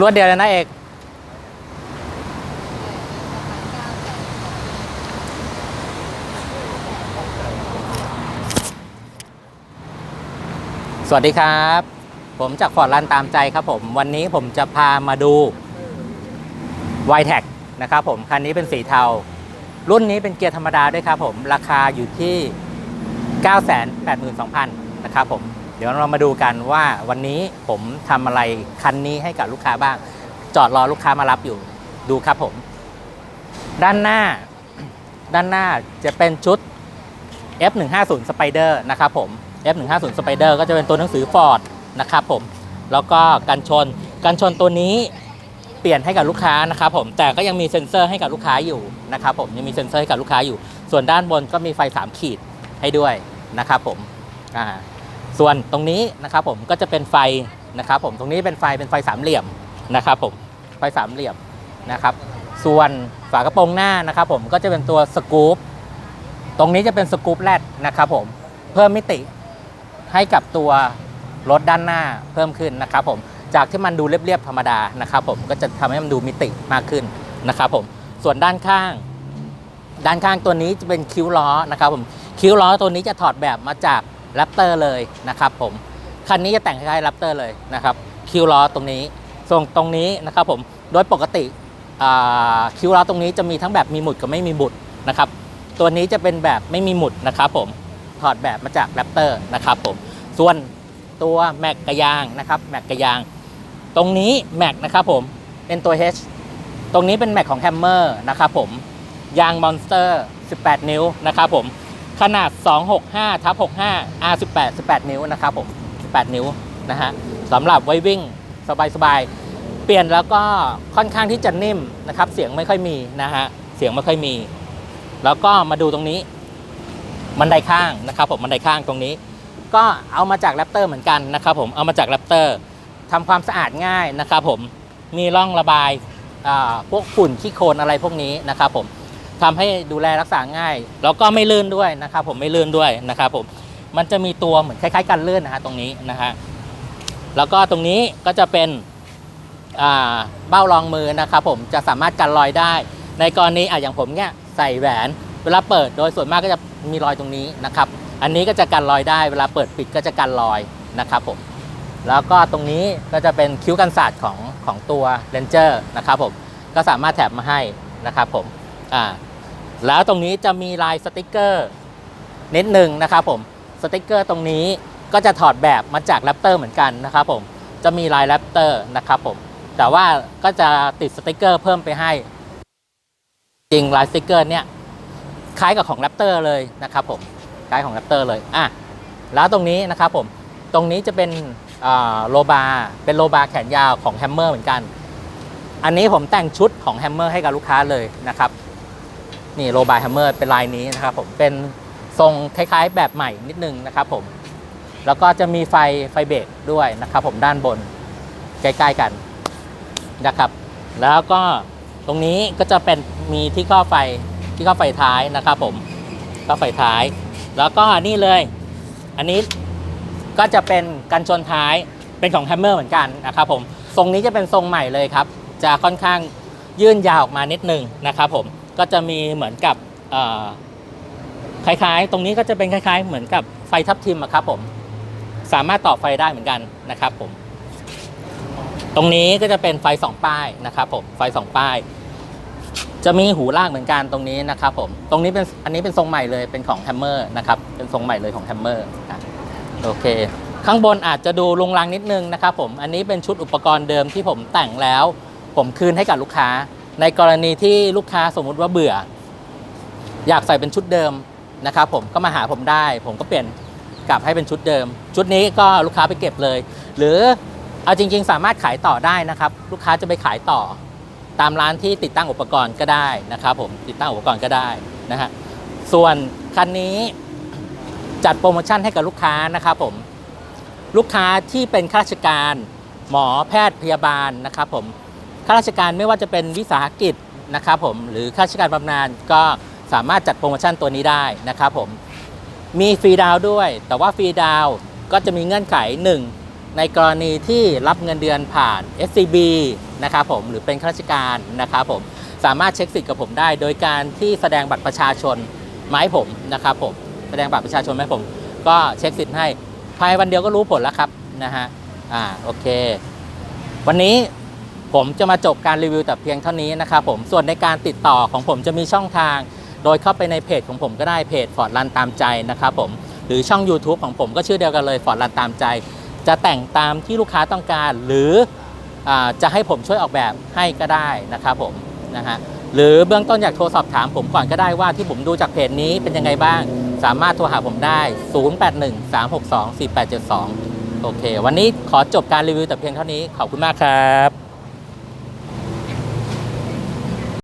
รวดเดียวเลยนะเอกสวัสดีครับ ผมจากฟอร์ดรันตามใจครับผม วันนี้ผมจะพามาดู y t e c นะครับผม คันนี้เป็นสีเทา รุ่นนี้เป็นเกียร์ธรรมดาด้วยครับผม ราคาอยู่ที่ 982,000 นะครับผม เดี๋ยวเรามาดูกันว่าวันนี้ผมทำอะไรคันนี้ให้กับลูกค้าบ้าง จอดรอลูกค้ามารับอยู่ดูครับผม ด้านหน้า ด้านหน้าจะเป็นชุด F150 Spider นะครับผม F150 Spider ก็จะเป็นตัวหนังสือ Ford นะครับผม แล้วก็กันชน กันชนตัวนี้เปลี่ยนให้กับลูกค้านะครับผม แต่ก็ยังมีเซ็นเซอร์ให้กับลูกค้าอยู่นะครับผม ยังมีเซ็นเซอร์ให้กับลูกค้าอยู่ ส่วนด้านบนก็มีไฟ 3 ขีดให้ด้วยนะครับผม อ่า ส่วนตรงนี้นะครับผมก็จะเป็นไฟนะครับผมตรงนี้เป็นไฟเป็นไฟสามเหลี่ยมนะครับผมไฟสามเหลี่ยมนะครับ ส่วนฝากระโปรงหน้านะครับผมก็จะเป็นตัวสกู๊ปตรงนี้จะเป็นสกู๊ปแรดนะครับผมเพิ่มมิติให้กับตัวรถด้านหน้าเพิ่มขึ้นนะครับผมจากที่มันดูเรียบๆธรรมดานะครับผมก็จะทำให้มันดูมิติมากขึ้นนะครับผมส่วนด้านข้าง ด้านข้างตัวนี้จะเป็นคิ้วล้อนะครับผมคิ้วล้อตัวนี้จะถอดแบบมาจาก แรปเตอร์เลยนะครับผมคันนี้จะแต่งคล้ายๆแรปเตอร์เลยนะครับคิวล้อตรงนี้ส่วนตรงนี้นะครับผมโดยปกติคิวล้อตรงนี้จะมีทั้งแบบมีหมุดกับไม่มีหมุดนะครับตัวนี้จะเป็นแบบไม่มีหมุดนะครับผมถอดแบบมาจากแรปเตอร์นะครับผมส่วนตัวแม็กกระยางนะครับแม็กกระยาง ตรงนี้แม็กนะครับผมเป็นตัว H ตรงนี้เป็นแม็กของแฮมเมอร์นะครับผมยางมอนสเตอร์ 18 นิ้วนะครับผม ขนาด 265ทับ65 R18 18 นิ้วนะครับผม18 นิ้วนะฮะสำหรับไว้วิ่งสบายๆ เปลี่ยนแล้วก็ค่อนข้างที่จะนิ่มนะครับ เสียงไม่ค่อยมีนะฮะ เสียงไม่ค่อยมี แล้วก็มาดูตรงนี้ บันไดข้างนะครับผมบันไดข้างตรงนี้ ก็เอามาจากแรปเตอร์เหมือนกันนะครับผมเอามาจากแรปเตอร์ทำความสะอาดง่ายนะครับผมมีร่องระบายพวกฝุ่นขี้โคลนอะไรพวกนี้นะครับผม ทำให้ดูแลรักษาง่าย แล้วก็ไม่ลื่นด้วยนะครับผมไม่ลื่นด้วยนะครับผมมันจะมีตัวเหมือนคล้ายๆกันลื่นนะฮะตรงนี้นะฮะแล้วก็ตรงนี้ก็จะเป็นเบ้ารองมือนะครับผมจะสามารถกันรอยได้ ในกรณีอะอย่างผมเนี่ยใส่แหวนเวลาเปิดโดยส่วนมากก็จะมีรอยตรงนี้นะครับ อันนี้ก็จะกันรอยได้ เวลาเปิดปิดก็จะกันรอยนะครับผมแล้วก็ตรงนี้ก็จะเป็นคิ้วกันศาสตร์ของของตัวเ a นเจอร์นะครับผมก็สามารถแถบมาให้นะครับผม อ่าแล้วตรงนี้จะมีลายสติกเกอร์นิดหนึ่งนะครับผมสติกเกอร์ตรงนี้ก็จะถอดแบบมาจากแรปเตอร์เหมือนกันนะครับผมจะมีลายแรปเตอร์นะครับผมแต่ว่าก็จะติดสติกเกอร์เพิ่มไปให้ จริงลายสติกเกอร์เนี่ยคล้ายกับของแรปเตอร์เลยนะครับผมคล้ายของแรปเตอร์เลยอะแล้วตรงนี้นะครับผมตรงนี้จะเป็นโลบาเป็นโลบาแขนยาวของแฮมเมอร์เหมือนกัน อันนี้ผมแต่งชุดของแฮมเมอร์ให้กับลูกค้าเลยนะครับ นี่โลบาแฮมเมอร์เป็นลายนี้นะครับผมเป็นทรงคล้ายๆ แบบใหม่นิดนึงนะครับผมแล้วก็จะมีไฟไฟเบรกด้วยนะครับผมด้านบนใกล้ๆกันนะครับ แล้วก็ตรงนี้ก็จะเป็นมีที่ข้อไฟที่ข้อไฟท้ายนะครับผมก็ไฟท้าย แล้วก็นี่เลย อันนี้ก็จะเป็นกันชนท้ายเป็นของแฮมเมอร์เหมือนกันนะครับผมทรงนี้จะเป็นทรงใหม่เลยครับ จะค่อนข้างยื่นยาวออกมานิดนึงนะครับผม ก็จะมีเหมือนกับคล้ายๆ ตรงนี้ก็จะเป็นคล้าย ๆ เหมือนกับไฟทับทิมครับผมสามารถต่อไฟได้เหมือนกันนะครับผม ตรงนี้ก็จะเป็นไฟสองป้ายนะครับผมไฟสองป้าย จะมีหูลากเหมือนกันตรงนี้นะครับผมตรงนี้เป็นอันนี้เป็นทรงใหม่เลยเป็นของแฮมเมอร์นะครับเป็นทรงใหม่เลยของแฮมเมอร์โอเค ข้างบนอาจจะดูลงลังนิดนึงนะครับผมอันนี้เป็นชุดอุปกรณ์เดิมที่ผมแต่งแล้ว ผมคืนให้กับลูกค้า ในกรณีที่ลูกค้าสมมุติว่าเบื่อ อยากใส่เป็นชุดเดิมนะครับผมก็มาหาผมได้ ผมก็เปลี่ยนกลับให้เป็นชุดเดิม ชุดนี้ก็ลูกค้าไปเก็บเลย หรือเอาจริง ๆ สามารถขายต่อได้นะครับ ลูกค้าจะไปขายต่อ ตามร้านที่ติดตั้งอุปกรณ์ก็ได้นะครับผมติดตั้งอุปกรณ์ก็ได้นะฮะส่วนคันนี้จัดโปรโมชั่นให้กับลูกค้านะครับผมลูกค้าที่เป็นข้าราชการ หมอแพทย์พยาบาลนะครับผม ข้าราชการไม่ว่าจะเป็นวิสาหกิจนะครับผมหรือข้าราชการบำนาญก็สามารถจัดโปรโมชั่นตัวนี้ได้นะครับผมมีฟรีดาวด้วย แต่ว่าฟรีดาวก็จะมีเงื่อนไข 1 ในกรณีที่รับเงินเดือนผ่าน SCB นะครับผมหรือเป็นข้าราชการนะครับผมสามารถเช็คสิทธิ์กับผมได้ โดยการที่แสดงบัตรประชาชนมาให้ผมนะครับผมแสดงบัตรประชาชนมาให้ผม ก็เช็คสิทธิ์ให้ภายวันเดียวก็รู้ผลแล้วครับนะฮะอ่าโอเค วันนี้ ผมจะมาจบการรีวิวแต่เพียงเท่านี้นะครับผมส่วนในการติดต่อของผมจะมีช่องทาง โดยเข้าไปในเพจของผมก็ได้เพจฟอร์ดรันตามใจนะครับผมหรือช่อง YouTube ของผมก็ชื่อเดียวกันเลยฟอร์ดรันตามใจ จะแต่งตามที่ลูกค้าต้องการ หรืออจะให้ผมช่วยออกแบบให้ก็ได้นะครับผมนะฮะหรือเบื้องต้นอยากโทรสอบถามผมก่อนก็ได้ว่าที่ผมดูจากเพจนี้เป็นยังไงบ้าง สามารถโทรหาผมได้ 0813624872 โอเค วันนี้ขอจบการรีวิวแต่เพียงเท่านี้ ขอบคุณมากครับ